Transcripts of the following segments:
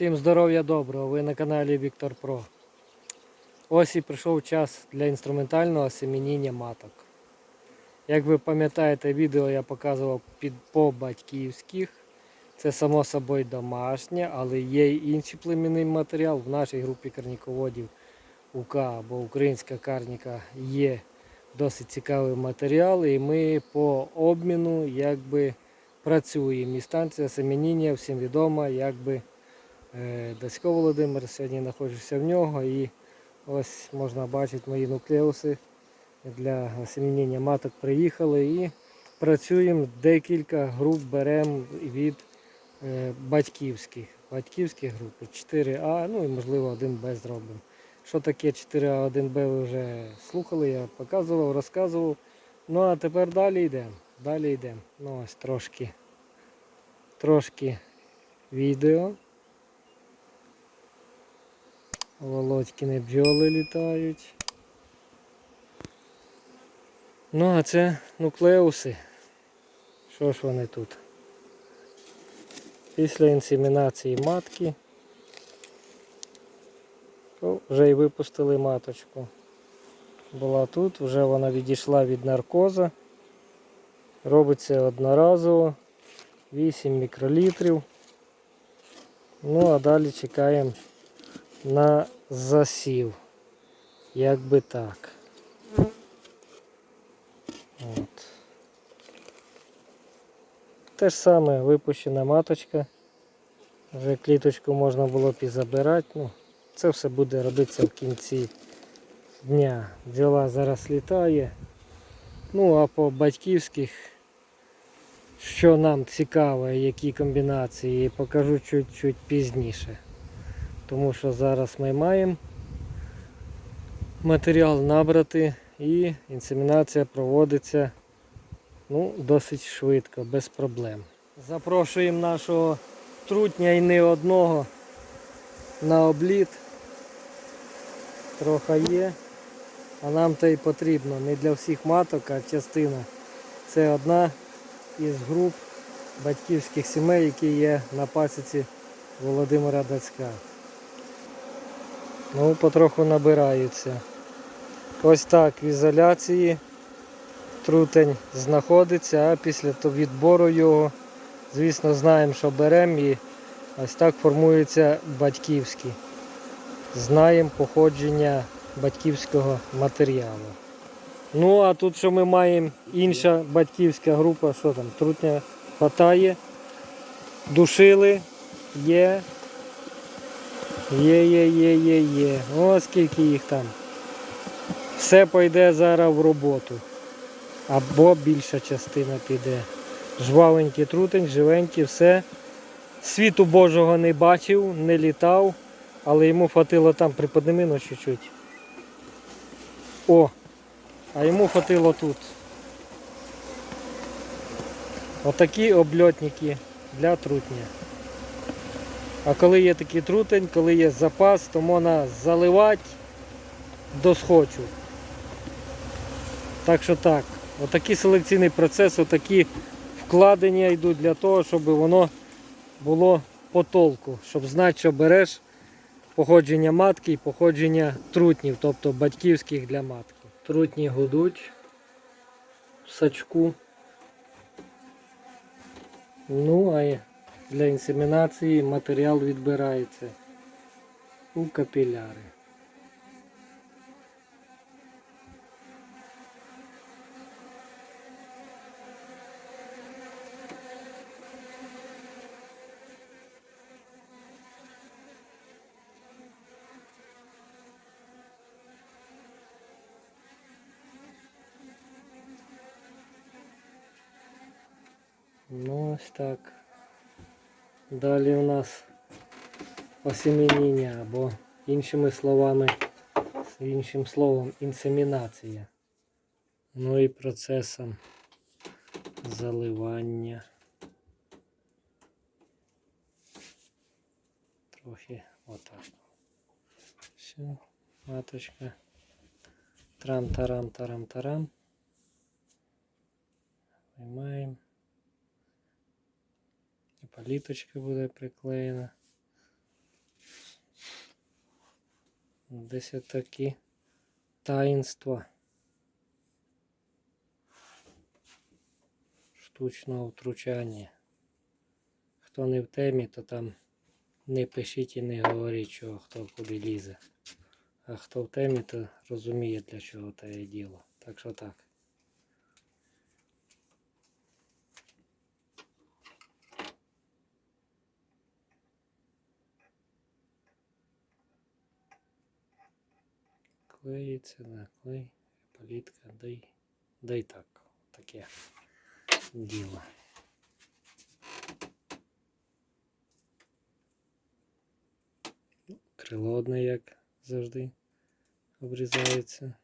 Всім здоров'я доброго, ви на каналі Віктор Про. Ось і прийшов час для інструментального семеніння маток. Як ви пам'ятаєте, відео я показував під по батьківських. Це само собою домашнє, але є й інший племінний матеріал. В нашій групі карніководів УК або Українська карніка є досить цікавий матеріал, і ми по обміну якби працюємо. І станція семеніння всім відома, якби Е, Дасько Володимир, сьогодні знаходжуся в нього і ось можна бачити мої нуклеуси для осемінення маток приїхали і працюємо декілька груп беремо від е, батьківських. Групи 4А, ну і можливо 1Б зробимо. Що таке 4А, 1Б ви вже слухали, я показував, розказував. Ну а тепер далі йдемо. Далі йдемо. Ну ось трошки, трошки відео. Володькіни бджоли літають. Ну, а це нуклеуси. Що ж вони тут? Після інсемінації матки. О, вже й випустили маточку. Була тут, вже вона відійшла від наркоза. Робиться одноразово. 8 мікролітрів. Ну а далі чекаємо на засів. Як би так. От. Те ж саме випущена маточка. Вже кліточку можна було б. Ну, це все буде робитися в кінці дня. Діла зараз літає. Ну а по батьківських, що нам цікаво, які комбінації, покажу чуть-чуть пізніше тому що зараз ми маємо матеріал набрати і інсемінація проводиться ну, досить швидко, без проблем. Запрошуємо нашого трутня і не одного на обліт. Трохи є, а нам то й потрібно не для всіх маток, а частина. Це одна із груп батьківських сімей, які є на пасіці Володимира Дацька. Ну, потроху набираються. Ось так в ізоляції трутень знаходиться, а після відбору його, звісно, знаємо, що беремо і ось так формується батьківський. Знаємо походження батьківського матеріалу. Ну, а тут що ми маємо інша батьківська група, що там, трутня хватає, душили, є. Є, є, є, є, є. О, скільки їх там. Все пойде зараз в роботу. Або більша частина піде. Жвавенький трутень, живенький, все. Світу Божого не бачив, не літав, але йому хватило там приподними ну, чуть-чуть. О! А йому хватило тут. Отакі обльотники для трутня. А коли є такий трутень, коли є запас, то можна заливати до схочу. Так що так, отакий селекційний процес, отакі вкладення йдуть для того, щоб воно було по толку, щоб знати, що береш походження матки і походження трутнів, тобто батьківських для матки. Трутні гудуть в сачку. Ну, а для інсемінації матеріал відбирається у капіляри. Ну ось так. Далі у нас осемініння або іншими словами, іншим словом інсемінація. Ну і процесом заливання. Трохи отак. Все, маточка. Трам-тарам-тарам-тарам. Виймаємо паліточка буде приклеєна. Десь такі таїнства штучного втручання. Хто не в темі, то там не пишіть і не говоріть, чого хто куди лізе. А хто в темі, то розуміє, для чого те діло. Так що так. Клеїться, да, клей, палітка, дай, дай так. Таке діло. Крило одне, як завжди, обрізається.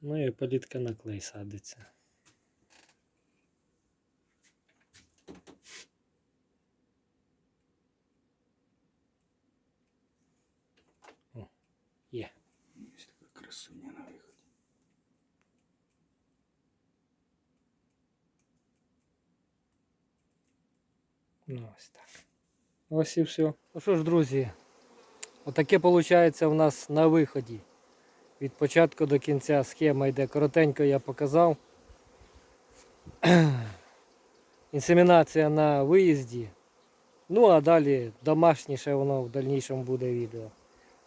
Ну і палітка на клей садиться. Є. Есть такая красуня на выходе. Ну, ось так. Ось і все. Ну що ж, друзі, отаке виходить у нас на виході. Від початку до кінця схема йде. Коротенько я показав. Інсемінація на виїзді. Ну а далі домашніше воно в дальнішому буде відео.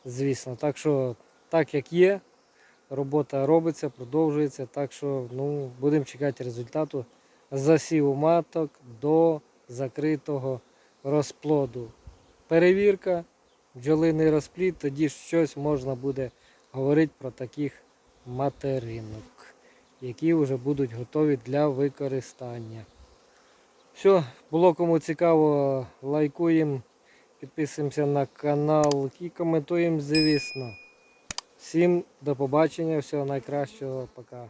Звісно. Так що, так як є, робота робиться, продовжується. Так що ну, будемо чекати результату засіву маток до закритого розплоду. Перевірка, бджолиний розплід, тоді щось можна буде говорити про таких материнок, які вже будуть готові для використання. Все, було кому цікаво, лайкуємо, підписуємося на канал і коментуємо, звісно. Всім до побачення, всього найкращого, пока.